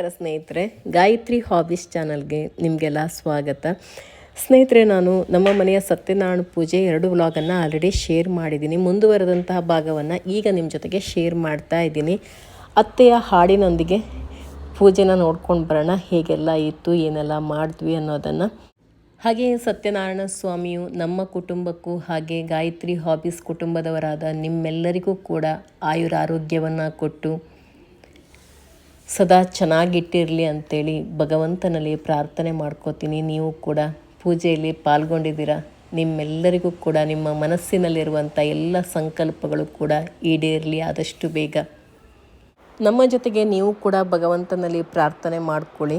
ನಮಸ್ಕಾರ ಸ್ನೇಹಿತರೆ, ಗಾಯತ್ರಿ ಹಾಬೀಸ್ ಚಾನಲ್ಗೆ ನಿಮಗೆಲ್ಲ ಸ್ವಾಗತ. ಸ್ನೇಹಿತರೆ, ನಾನು ನಮ್ಮ ಮನೆಯ ಸತ್ಯನಾರಾಯಣ ಪೂಜೆ ಎರಡು ವ್ಲಾಗನ್ನು ಆಲ್ರೆಡಿ ಶೇರ್ ಮಾಡಿದ್ದೀನಿ. ಮುಂದುವರೆದಂತಹ ಭಾಗವನ್ನು ಈಗ ನಿಮ್ಮ ಜೊತೆಗೆ ಶೇರ್ ಮಾಡ್ತಾ ಇದ್ದೀನಿ. ಅತ್ತೆಯ ಹಾಡಿನೊಂದಿಗೆ ಪೂಜೆನ ನೋಡ್ಕೊಂಡು ಬರೋಣ, ಹೇಗೆಲ್ಲ ಇತ್ತು, ಏನೆಲ್ಲ ಮಾಡಿದ್ವಿ ಅನ್ನೋದನ್ನು. ಹಾಗೆ ಸತ್ಯನಾರಾಯಣ ಸ್ವಾಮಿಯು ನಮ್ಮ ಕುಟುಂಬಕ್ಕೂ ಹಾಗೆ ಗಾಯತ್ರಿ ಹಾಬೀಸ್ ಕುಟುಂಬದವರಾದ ನಿಮ್ಮೆಲ್ಲರಿಗೂ ಕೂಡ ಆಯುರಾರೋಗ್ಯವನ್ನು ಕೊಟ್ಟು ಸದಾ ಚೆನ್ನಾಗಿಟ್ಟಿರಲಿ ಅಂತೇಳಿ ಭಗವಂತನಲ್ಲಿ ಪ್ರಾರ್ಥನೆ ಮಾಡ್ಕೋತೀನಿ. ನೀವು ಕೂಡ ಪೂಜೆಯಲ್ಲಿ ಪಾಲ್ಗೊಂಡಿದ್ದೀರಾ? ನಿಮ್ಮೆಲ್ಲರಿಗೂ ಕೂಡ, ನಿಮ್ಮ ಮನಸ್ಸಿನಲ್ಲಿರುವಂಥ ಎಲ್ಲ ಸಂಕಲ್ಪಗಳು ಕೂಡ ಈಡೇರಲಿ ಆದಷ್ಟು ಬೇಗ. ನಮ್ಮ ಜೊತೆಗೆ ನೀವು ಕೂಡ ಭಗವಂತನಲ್ಲಿ ಪ್ರಾರ್ಥನೆ ಮಾಡ್ಕೊಳ್ಳಿ.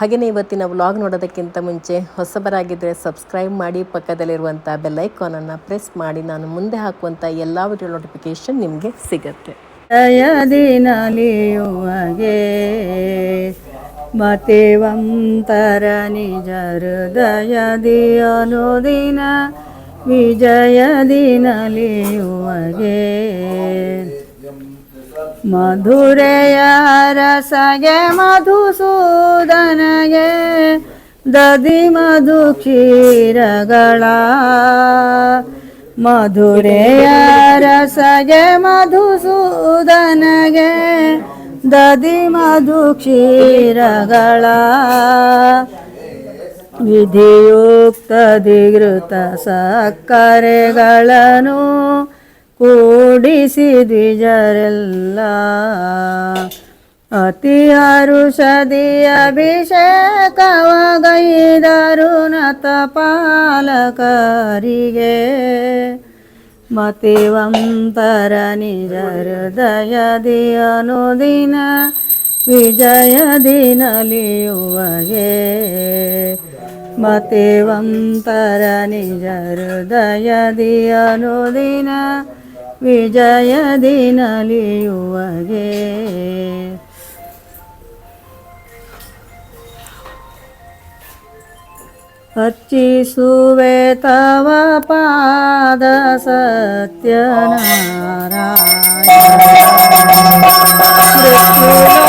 ಹಾಗೆಯೇ ಇವತ್ತಿನ ವ್ಲಾಗ್ ನೋಡೋದಕ್ಕಿಂತ ಮುಂಚೆ ಹೊಸಬರಾಗಿದ್ದರೆ ಸಬ್ಸ್ಕ್ರೈಬ್ ಮಾಡಿ, ಪಕ್ಕದಲ್ಲಿರುವಂಥ ಬೆಲ್ಲೈಕಾನನ್ನು ಪ್ರೆಸ್ ಮಾಡಿ. ನಾನು ಮುಂದೆ ಹಾಕುವಂಥ ಎಲ್ಲ ವಿಡಿಯೋ ನೋಟಿಫಿಕೇಷನ್ ನಿಮಗೆ ಸಿಗುತ್ತೆ. ದಯದಿನಲಿಯುವಗೆ ಮತಿವಂತರ ನಿಜ ಹೃದಯದಿ ಅನುದಿನ ವಿಜಯದಿನಲಿಯುವಗೆ ಮಧುರೆಯ ರಸಗೆ ಮಧುಸೂದನಗೆ ದದಿ ಮಧು ಕ್ಷೀರಗಳ ಮಧುರೆಯ ರಸಗೆ ಮಧುಸೂದನಗೆ ದದಿ ಮಧು ಕ್ಷೀರಗಳ ವಿಧಿಯುಕ್ತ ದಿಗೃತ ಸಕ್ಕರೆಗಳನ್ನು ಕೂಡಿಸಿ ದ್ವಿಜರೆಲ್ಲ ಅತಿ ಅಭಿಷೇಕವ ಅಭಿಷೇಕವಗೈದರು ನತ ಪಾಲಕರಿಗೆ. ಮತಿವಂತರ ನಿಜ ಹೃದಯದಿ ಅನುದಿನ ವಿಜಯದಿ ನಲಿಯುವಗೆ ಮತಿವಂತರ ನಿಜ ಹೃದಯದಿ ಅನುದಿನ ವಿಜಯದಿ ನಲಿಯುವಗೆ ಅರ್ಚಿಸುವೆ ತವ ಪಾದ ಮೃತ್ಯುಲೋಕದ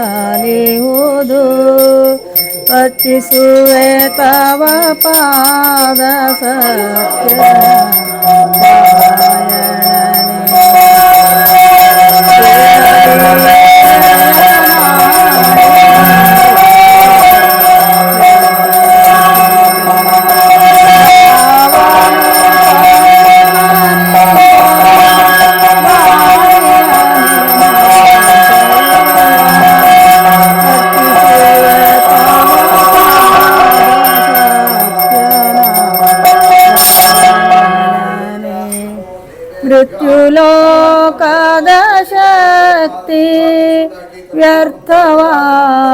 ವ್ಯರ್ಥವಾಗುತ್ತಲಿಯುವುದು ಅರ್ಚಿಸುವೆ ತವ ಪಾದ ಸತ್ಯ.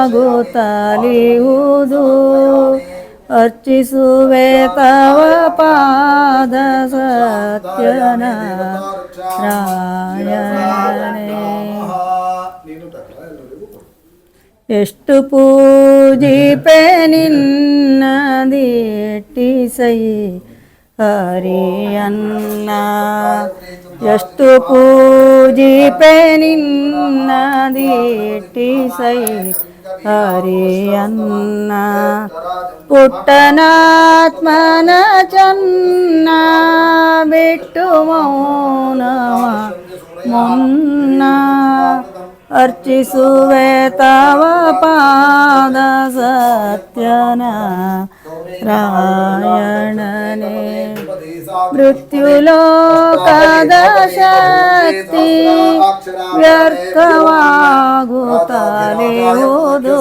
ವ್ಯರ್ಥವಾಗುತ್ತಲಿಯುವುದು ಅರ್ಚಿಸುವೆ ತವ ಪಾದ ಸತ್ಯನ ರಾಯಣೆ ಎಷ್ಟು ಪೂಜಿಪೆ ನಿನ್ನದಿಟ್ಟಿ ಸೈ ಹರಿಯನ್ನ. ಎಷ್ಟು ಪೂಜಿಪೆ ನಿನ್ನದಿಟ್ಟಿ ಸೈ ಹರಿಯನ್ನ ಪುಟ್ಟನಾತ್ಮನ ಚನ್ನ ಬಿಟ್ಟು ಮೌನವ ಮುನ್ನ ಅರ್ಚಿಸುವೆ ತವ ಪಾದ ಸತ್ಯನ ರಾಯಣನೆ ಮೃತ್ಯುಲೋಕದ ಶಕ್ತಿ ವ್ಯರ್ಥವಾಗುತ್ತಲಿರುವುದು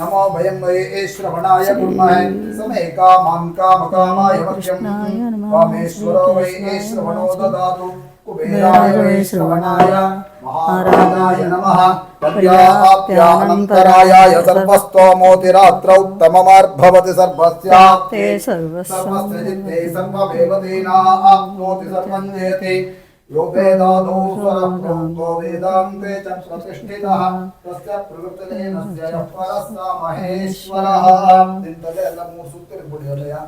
ನಮೋ ಭಯಂ ವೈ ಶ್ರವಣಾಯ ಕುರ್ಮಹೇ ಸಮೇ ಕಾಮಾನ್ ಕಾಮ ಕಾಮಾಯ ವಕ್ಷ್ಯಂ ಕಾಮೇಶ್ವರೋ ವೈ ಶ್ರವಣೋ ದದಾತು ಕುಬೇರಾಯ ವೈ ಶ್ರವಣಾಯ ಮಹಾರಾಜಾಯ ನಮಃ प्रत्याहाप्यानन्तरायाय सर्वस्तोमोतिरात्रौत्तममार्भवति सर्वस्या ते सर्वस्य चित्ते सर्वभेवतेनाप्नोति सर्वं जेति यो वेदादौ स्वरप्रोक्तो वेदान्ते च प्रतिष्ठितः तस्य प्रवृत्तलेनस्य यः परः स महेश्वरः चिन्तले लमूसूत्रिपुड्यतया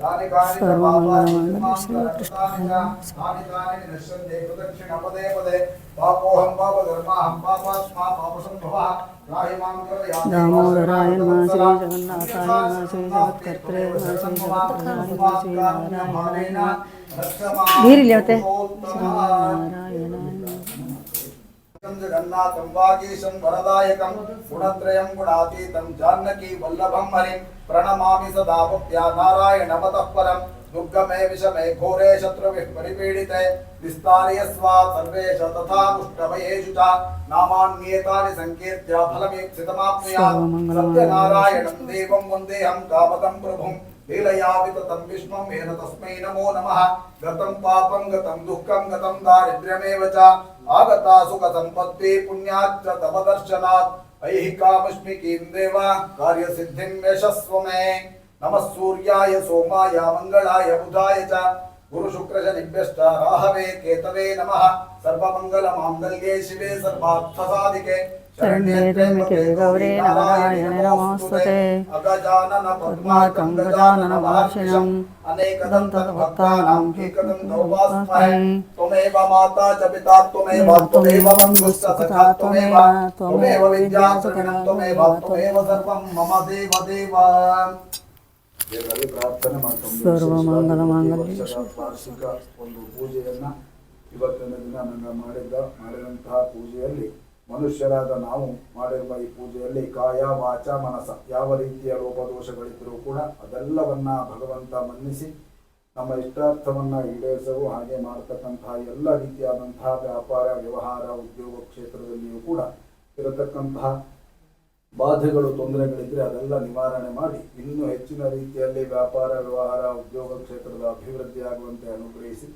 సర్వమంగళమాన దామోదరాయ మా శ్రీ జగన్నాథాయ మా శ్రీ జగత్కర్త్రే మా శ్రీ జగత్కర్ణాయ మా శ్రీ నారాయణాయ వీరిలేవతే శ్రీ నారాయణ जगन्नाथं वागीशं वरदायकं गुणत्रयं गुणातीतं वल्लभं हरिं प्रणमामि सदा भक्त्या दुर्गमे विषमे घोरे शत्रुभिः परिपीडिते तथा च नामान्येतानि सङ्कीर्त्य सत्यनारायणं देवं वन्देऽहं कामकं प्रभुम्। లీలయావిత తం విష్ణుం ఏన తస్మై నమో నమః గతం పాపం గతం దుఃఖం గతం దారిద్ర్యమేవ చ ఆగతా సుఖ సంపత్తి పుణ్యాచ్చ తవ దర్శనాత్ ఐహికామస్మికీం దేవ కార్యసిద్ధిం యశస్వమే నమః సూర్యాయ సోమాయ మంగళాయ బుధాయ చ గురు శుక్ర శనిభ్యశ్చ రాహవే కేతవే నమః సర్వమంగళ మాంగళ్యే శివే సర్వార్థ సాధికే शरण्ये त्र्यम्बके गौरी नारायणे नमोऽस्तुते अगजानन पद्माकं गजाननवार्षिणम् अनेकदन्तभक्तानां एकदन्तोपास्महे त्वमेव माता च पिता त्वमेव त्वमेव बन्धुश्च सखा त्वमेव त्वमेव विद्या सखिनं त्वमेव त्वमेव सर्वं मम देव देव ದೇವರಲ್ಲಿ ಪ್ರಾರ್ಥನೆ ಮಾಡ್ಕೊಂಡು ಸರ್ವಮಂಗಲಮಾಂಗಲ್ಯ ವರ್ಷದ ವಾರ್ಷಿಕ ಒಂದು ಪೂಜೆಯನ್ನ ಇವತ್ತಿನ ದಿನ ನನ್ನ ಮಾಡಿದ್ದ ಮಾಡಿದಂತಹ ಪೂಜೆಯಲ್ಲಿ ಮನುಷ್ಯರಾದ ನಾವು ಮಾಡಿರುವ ಈ ಪೂಜೆಯಲ್ಲಿ ಕಾಯ, ವಾಚ, ಮನಸ ಯಾವ ರೀತಿಯ ಲೋಪದೋಷಗಳಿದ್ದರೂ ಕೂಡ ಅದೆಲ್ಲವನ್ನ ಭಗವಂತ ಮನ್ನಿಸಿ ನಮ್ಮ ಇಷ್ಟಾರ್ಥವನ್ನು ಈಡೇರಿಸಲು ಹಾಗೆ ಮಾಡತಕ್ಕಂತಹ ಎಲ್ಲ ರೀತಿಯಾದಂತಹ ವ್ಯಾಪಾರ, ವ್ಯವಹಾರ, ಉದ್ಯೋಗ ಕ್ಷೇತ್ರದಲ್ಲಿಯೂ ಕೂಡ ಇರತಕ್ಕಂತಹ ಬಾಧೆಗಳು ತೊಂದರೆಗಳಿದ್ದರೆ ಅದೆಲ್ಲ ನಿವಾರಣೆ ಮಾಡಿ ಇನ್ನೂ ಹೆಚ್ಚಿನ ರೀತಿಯಲ್ಲಿ ವ್ಯಾಪಾರ, ವ್ಯವಹಾರ, ಉದ್ಯೋಗ ಕ್ಷೇತ್ರದ ಅಭಿವೃದ್ಧಿಯಾಗುವಂತೆ ಅನುಗ್ರಹಿಸಿ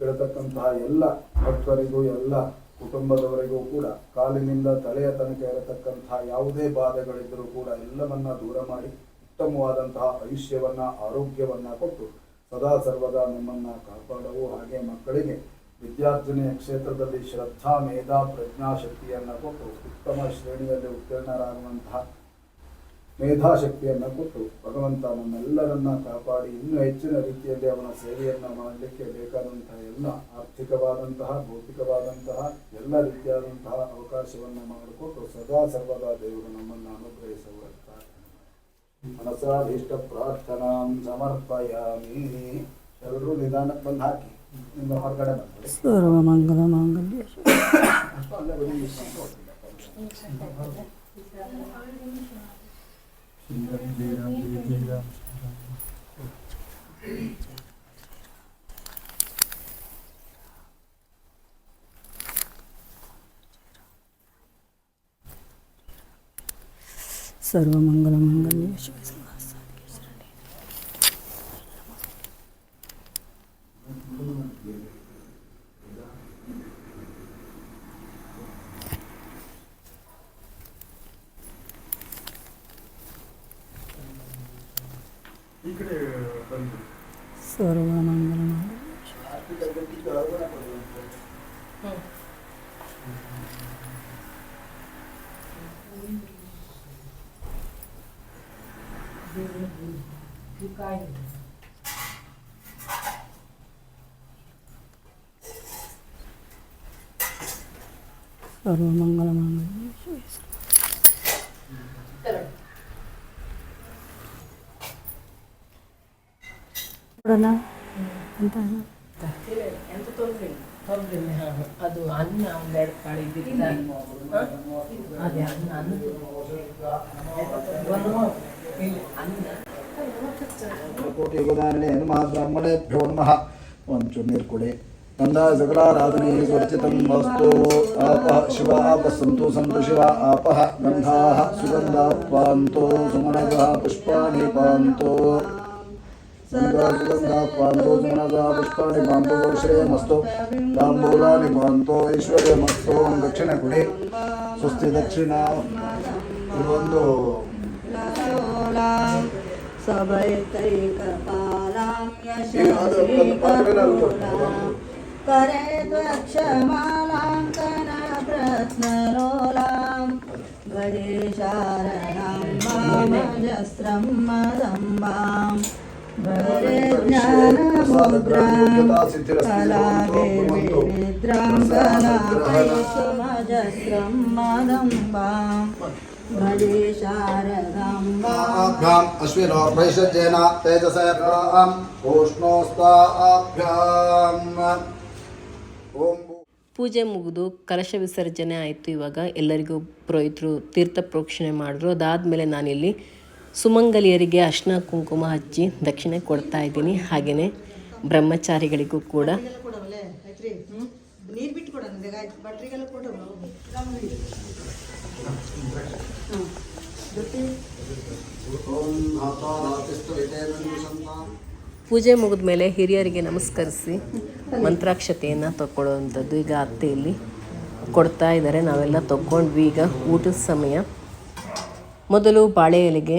ಇರತಕ್ಕಂತಹ ಎಲ್ಲ ಭಕ್ತರಿಗೂ ಎಲ್ಲ ಕುಟುಂಬದವರಿಗೂ ಕೂಡ ಕಾಲಿನಿಂದ ತಲೆಯ ತನಕ ಇರತಕ್ಕಂತಹ ಯಾವುದೇ ಬಾಧೆಗಳಿದ್ದರೂ ಕೂಡ ಎಲ್ಲವನ್ನ ದೂರ ಮಾಡಿ ಉತ್ತಮವಾದಂತಹ ಆಯುಷ್ಯವನ್ನ, ಆರೋಗ್ಯವನ್ನ ಕೊಟ್ಟು ಸದಾ ಸರ್ವದಾ ನಮ್ಮನ್ನ ಕಾಪಾಡವು ಹಾಗೆ ಮಕ್ಕಳಿಗೆ ವಿದ್ಯಾರ್ಜನೆಯ ಕ್ಷೇತ್ರದಲ್ಲಿ ಶ್ರದ್ಧಾ, ಮೇಧಾ ಪ್ರಜ್ಞಾಶಕ್ತಿಯನ್ನು ಕೊಟ್ಟು ಉತ್ತಮ ಶ್ರೇಣಿಯಲ್ಲಿ ಉತ್ತೀರ್ಣರಾಗುವಂತಹ ಮೇಧಾಶಕ್ತಿಯನ್ನು ಕೊಟ್ಟು ಭಗವಂತ ನಮ್ಮೆಲ್ಲರನ್ನ ಕಾಪಾಡಿ ಇನ್ನೂ ಹೆಚ್ಚಿನ ರೀತಿಯಲ್ಲಿ ಅವನ ಸೇವೆಯನ್ನು ಮಾಡಲಿಕ್ಕೆ ಬೇಕಾದಂತಹ ಎಲ್ಲ ಆರ್ಥಿಕವಾದಂತಹ ಭೌತಿಕವಾದಂತಹ ಎಲ್ಲ ರೀತಿಯಾದಂತಹ ಅವಕಾಶವನ್ನು ಮಾಡಿಕೊಟ್ಟು ಸದಾ ಸರ್ವದಾ ದೇವರು ನಮ್ಮನ್ನು ಅನುಗ್ರಹಿಸುವಂತ ಮನಸಾಭೀಷ್ಟ ಪ್ರಾರ್ಥನಾ ಸಮರ್ಪಯಾಮಿ. ಎಲ್ಲರೂ ನಿಧಾನಕ್ಕೆ ಬಂದು ಹಾಕಿ. ನಿಮ್ಮ ಹೊರಗಡೆ ಸರ್ವಮಂಗಲ ಅಷ್ಟು ಅಲ್ಲೇ सर्वमङ्गलमङ्गल्ये शिव ಸರ್ವಮಂಗಲಮಾಂಗಲ್ಯ ಶಿವ ನೋಡೋಣ ಅಂತ ಎಂತ ತೊಂದ್ರೆ ಇಲ್ಲ. ತೊಂದ್ರೆ ಇಲ್ಲ ಹಾ, ಹಾ. ಅದು ಅನ್ನ ಒಂದೆರಡು ಕಾಳು ಇದ್ದಿದ್ದ ಹಾ? ಅದೇ ಅನ್ನ ಅನ್ನ ಅನ್ನ. ಕೋಟಿ ನಮಃ ಬ್ರಾಹ್ಮಣೇಭ್ಯೋ ನಮಃ. ಒಂಚೂರು ನೀರು ಕೊಡಿ. ನಂದ ಸಕಲಾರಾಧನೆ ಸ್ವರ್ಚಿತಂ ವಸ್ತು ಆಪಃ ಶಿವ ಆಪ ಸಂತು ಸಂತು ಶಿವ ಆಪಃ ಗಂಧಾಃ ಸುಗಂಧಾತ್ವಾಂತೋ ಪಾಂತೋ ಸುಮನಗಃ ಪುಷ್ಪಾಣಿ ಪಾಂತೋ ಸುಗಂಧಾಃ ಪಾಂತೋ ಸುಮನಗಃ ಪುಷ್ಪಾಣಿ ಪಾಂತೋ ಶ್ರೇಯಮಸ್ತು ತಾಂಬೂಲಾನಿ ಪಾಂತೋ ಐಶ್ವರ್ಯಮಸ್ತು ಒಂದು ದಕ್ಷಿಣ ಕೊಡಿ ಸ್ವಸ್ತಿ ದಕ್ಷಿಣ ಇದೊಂದು सभैतैकपालां यशस्वीकरोलां करे त्वक्षमालां कनप्रत्नलोलां गजे शारदां मामजस्रं मदम्बां भरे ज्ञानमुद्रां कलाभिर्विद्रां कलाभिर्सुमजस्रं मदम्बां भजे शारदां आभ्याम् अश्विनो भैषज्येन तेजसेभ्याम् उष्णोस्ताभ्याम् ॐ ಪೂಜೆ ಮುಗಿದು ಕಲಶ ವಿಸರ್ಜನೆ ಆಯಿತು ಇವಾಗ ಎಲ್ಲರಿಗೂ ಪುರೋಹಿತರು ತೀರ್ಥ ಪ್ರೋಕ್ಷಣೆ ಮಾಡಿದ್ರು ಅದಾದಮೇಲೆ ನಾನಿಲ್ಲಿ ಸುಮಂಗಲಿಯರಿಗೆ ಅರ್ಶಿನ ಕುಂಕುಮ ಹಚ್ಚಿ ದಕ್ಷಿಣೆ ಕೊಡ್ತಾ ಇದ್ದೀನಿ. ಹಾಗೆಯೇ ಬ್ರಹ್ಮಚಾರಿಗಳಿಗೂ ಕೂಡ. ಪೂಜೆ ಮುಗಿದ ಮೇಲೆ ಹಿರಿಯರಿಗೆ ನಮಸ್ಕರಿಸಿ ಮಂತ್ರಾಕ್ಷತೆಯನ್ನು ತಗೊಳ್ಳುವಂಥದ್ದು ಈಗ ಅತ್ತೆಯಲ್ಲಿ ಕೊಡ್ತಾ ಇದ್ದಾರೆ. ನಾವೆಲ್ಲ ತಗೊಂಡ್ವಿ ಈಗ ಊಟದ ಸಮಯ. ಮೊದಲು ಬಾಳೆ ಎಲೆಗೆ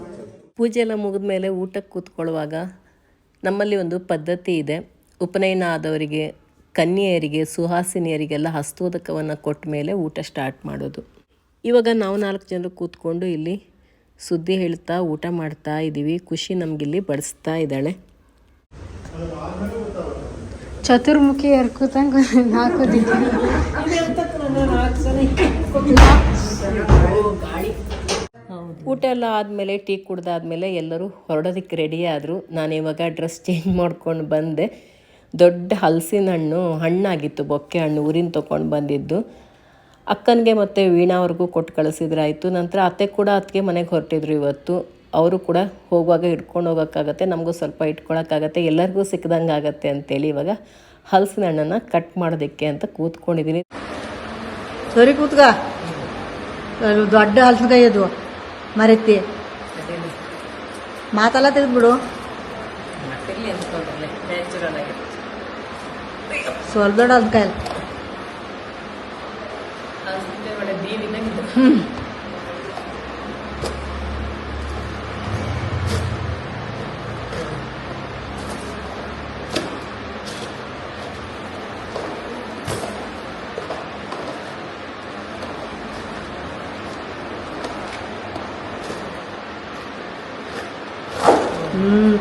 ಪೂಜೆ ಎಲ್ಲ ಮುಗಿದ ಮೇಲೆ ಊಟಕ್ಕೆ ಕೂತ್ಕೊಳ್ಳುವಾಗ ನಮ್ಮಲ್ಲಿ ಒಂದು ಪದ್ಧತಿ ಇದೆ. ಉಪನಯನ ಆದವರಿಗೆ ಕನ್ಯೆಯರಿಗೆ ಸುಹಾಸಿನಿಯರಿಗೆಲ್ಲ ಹಸ್ತೋದಕವನ್ನು ಕೊಟ್ಟ ಮೇಲೆ ಊಟ ಸ್ಟಾರ್ಟ್ ಮಾಡೋದು. ಇವಾಗ ನಾವು ನಾಲ್ಕು ಜನರು ಕೂತ್ಕೊಂಡು ಇಲ್ಲಿ ಸುದ್ದಿ ಹೇಳ್ತಾ ಊಟ ಮಾಡ್ತಾ ಇದ್ದೀವಿ ಖುಷಿ ನಮಗಿಲ್ಲಿ ಬಡಿಸ್ತಾ ಇದ್ದಾಳೆ. ಚತುರ್ಮುಖಿ ನಾಲ್ಕು ಹಾಕೋದಿತ್ತು ಊಟ ಎಲ್ಲ ಆದಮೇಲೆ, ಟೀ ಕುಡ್ದಾದ್ಮೇಲೆ ಎಲ್ಲರೂ ಹೊರಡೋದಕ್ಕೆ ರೆಡಿ ಆದರು. ನಾನು ಇವಾಗ ಡ್ರೆಸ್ ಚೇಂಜ್ ಮಾಡ್ಕೊಂಡು ಬಂದೆ. ದೊಡ್ಡ ಹಲಸಿನ ಹಣ್ಣು, ಹಣ್ಣಾಗಿತ್ತು, ಬೊಕ್ಕೆ ಹಣ್ಣು ಊರಿನ ತೊಗೊಂಡು ಬಂದಿದ್ದು. ಅಕ್ಕನಿಗೆ ಮತ್ತು ವೀಣಾವ್ರಿಗೂ ಕೊಟ್ಟು ಕಳಿಸಿದ್ರಾಯಿತು. ನಂತರ ಅತ್ತೆ ಕೂಡ ಅತ್ತಿಗೆ ಮನೆಗೆ ಹೊರಟಿದ್ರು ಇವತ್ತು. ಅವರು ಕೂಡ ಹೋಗುವಾಗ ಇಟ್ಕೊಂಡು ಹೋಗೋಕ್ಕಾಗತ್ತೆ, ನಮಗೂ ಸ್ವಲ್ಪ ಇಟ್ಕೊಳಕ್ಕಾಗತ್ತೆ, ಎಲ್ಲರಿಗೂ ಸಿಕ್ಕದಂಗೆ ಆಗತ್ತೆ ಅಂತೇಳಿ ಇವಾಗ ಹಲಸಿನ ಹಣ್ಣನ್ನು ಕಟ್ ಮಾಡೋದಕ್ಕೆ ಅಂತ ಕೂತ್ಕೊಂಡಿದ್ದೀನಿ ಸರಿ ಕೂತ್ಗ. ದೊಡ್ಡ ಹಲಸಿನಕಾಯಿ ಅದು. ಮರೆತಿ. ಮಾತೆಲ್ಲ ತೆಗೆದ್ಬಿಡು. ದೊಡ್ಡ ಹಲಸಿನಕಾಯಿ ಹ್ಞೂ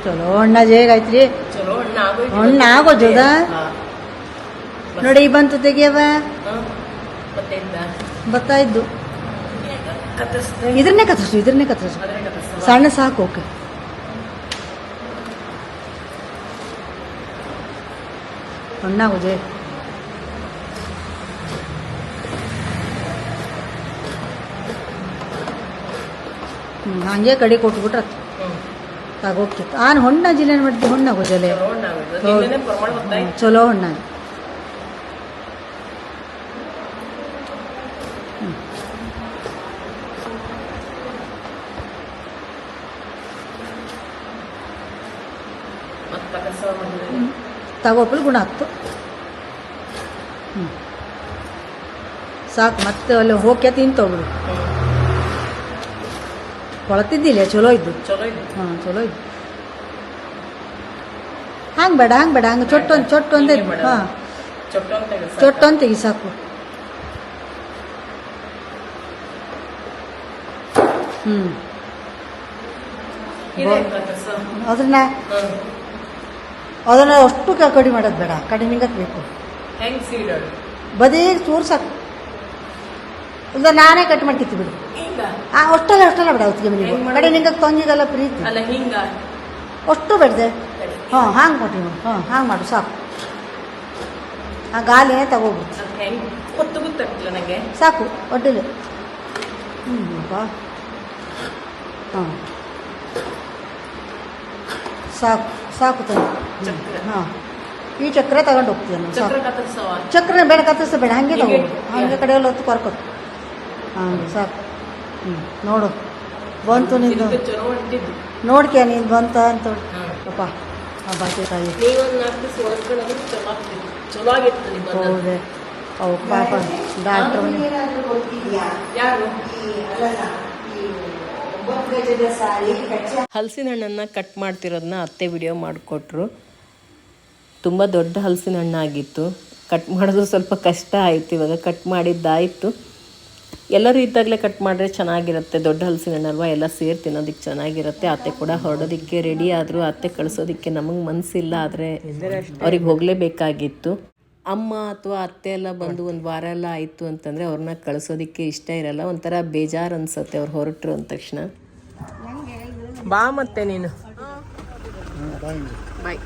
ಚಲೋ ಅಣ್ಣ ಜೇಗಾಯ್ತ್ರಿ ಹಣ್ಣು ಆಗೋಜದ ನೋಡಿ ಬಂತು ತೆಗಿಯವ ಬರ್ತಾ ಇದ್ದು. ಇದ್ರನ್ನೇ ಕತ್ತರಿಸು ಇದ್ರನ್ನೇ ಕತ್ತರಿಸು. ಸಣ್ಣ ಸಾಕು ಓಕೆ. ಹ್ಞೂ ಹಂಗೆ ಕಡೆ ಕೊಟ್ಬಿಟ್ರೆ ತಗೋಕಿತ್ತು ಆನ್ ಹೊಣ್ಣ ಜಿಲ್ಲೆ ಮಾಡ್ತಿ ಹೊಣ್ಣಾಗೋಜಲೆ ಚಲೋ ಹಣ್ಣಾಗ ತಗೋಪಲ್ ಗುಣ ಆಗ್ತು ಹ್ಞೂ ಸಾಕು, ಮತ್ತೆ ಅಲ್ಲಿ ಹೋಗ್ಯ ತಿಂತೋಗ್ಬಿಡು ಕೊಳತಿದ್ದಿಲ್ಲ ಚಲೋ ಇದ್ದು ಚಲೋ ಇದೆ ಹಾಂ ಚಲೋ ಇದ್ದು ಹಂಗೆ ಬೇಡ ಹಂಗೆ ಬೇಡ ಹಂಗೆ ಚೊಟ್ಟೊಂದು ಚೊಟ್ಟೊಂದೇ ಹಾಂ. ಚೊಟ್ಟೊಂದು ತೆಗಿ ಸಾಕು. ಹ್ಞೂ. ಅದನ್ನ ಹ್ಮ್. ಅದನ್ನು ಅಷ್ಟು ಕಡಿಮೆ ಮಾಡೋದು ಬೇಡ. ಕಡಿಮೆ ಬೇಕು ಬದೇ ತೋರ್ಸಾಕು. ಇಲ್ಲ ನಾನೇ ಕಟ್ ಮಾಡ್ತಿತ್ತು ಬಿಡು. ಆ ಅಷ್ಟಲ್ಲ ಅಷ್ಟೆಲ್ಲ ಬೇಡ ಅವತ್ತಿಗೆ ಮನೆಗೆ. ಕಡೆ ನಿಂಗೆ ತಂಗಿಗೆಲ್ಲ ಪ್ರೀತಿ. ಅಲ್ಲ ಹಿಂಗ. ಅಷ್ಟು ಬೇಡದೆ. ಹಾಂ ಹಾಂಗೆ ಕೊಟ್ಟಿ ಹಾಂ ಹಾಂಗೆ ಮಾಡು ಸಾಕು. ಆ ಗಾಲಿನೇ ತಗೋಬಿಡ್ತು ನನಗೆ ಸಾಕು ಒಡ್ಡಿಲ್ಲ ಹ್ಞೂ ಹಾಂ. ಸಾಕು ಸಾಕು ತಗೋ. ಹಾಂ. ಈ ಚಕ್ರ ತಗೊಂಡು ಹೋಗ್ತೀವಿ ನಾವು ಚಕ್ರ ಸಾಕು. ಚಕ್ರ ಬೇಡ ಕತ್ತರಿಸ ಬೇಡ ಹಾಗೆ ತಗೋ. ಹಂಗೆ ಕಡೆಯಲ್ಲಿ ಹೊತ್ತು ಕೊರ್ಕೊಟ್ಟು ಹಾಂ ಸಾಕು. ಹ್ಞೂ ನೋಡು. ಬಂತು ನಿಂದು. ನೋಡ್ಕೆ ನೀನು ಬಂತ ಅಂತ ಅಪ್ಪ ಆ ಬಾಕಿ ತಾಯಿ. ಹೌದೇ. ಅವು ಪಾಪ ಡಾಕ್ಟ್ರ್ ಯಾರು? ಹಲಸಿನ ಹಣ್ಣನ್ನು ಕಟ್ ಮಾಡ್ತಿರೋದನ್ನ ಅತ್ತೆ ವಿಡಿಯೋ ಮಾಡಿಕೊಟ್ರು. ತುಂಬ ದೊಡ್ಡ ಹಲಸಿನ ಹಣ್ಣಾಗಿತ್ತು ಕಟ್ ಮಾಡೋದು ಸ್ವಲ್ಪ ಕಷ್ಟ ಆಯಿತು ಇವಾಗ ಕಟ್ ಮಾಡಿದ್ದಾಯಿತು. ಎಲ್ಲರೂ ಇದ್ದಾಗಲೇ ಕಟ್ ಮಾಡಿದ್ರೆ ಚೆನ್ನಾಗಿರುತ್ತೆ. ದೊಡ್ಡ ಹಲಸಿನ ಹಣ್ಣಲ್ವ ಎಲ್ಲ ಸೇರಿ ತಿನ್ನೋದಕ್ಕೆ ಚೆನ್ನಾಗಿರುತ್ತೆ. ಅತ್ತೆ ಕೂಡ ಹೊರಡೋದಕ್ಕೆ ರೆಡಿ ಆದರೂ ಅತ್ತೆ ಕಳಿಸೋದಕ್ಕೆ ನಮಗೆ ಮನಸ್ಸಿಲ್ಲ ಆದರೆ ಅವ್ರಿಗೆ ಹೋಗಲೇಬೇಕಾಗಿತ್ತು. ಅಮ್ಮ ಅಥವಾ ಅತ್ತೆ ಎಲ್ಲ ಬಂದು ಒಂದು ವಾರ ಎಲ್ಲ ಆಯಿತು ಅಂತಂದರೆ ಅವ್ರನ್ನ ಕಳಿಸೋದಕ್ಕೆ ಇಷ್ಟ ಇರಲ್ಲ. ಒಂಥರ ಬೇಜಾರು ಅನ್ಸುತ್ತೆ ಅವ್ರು ಹೊರಟರು ಅಂದ ತಕ್ಷಣ. ಬಾ ಮತ್ತೆ ನೀನು. ಬಾಯ್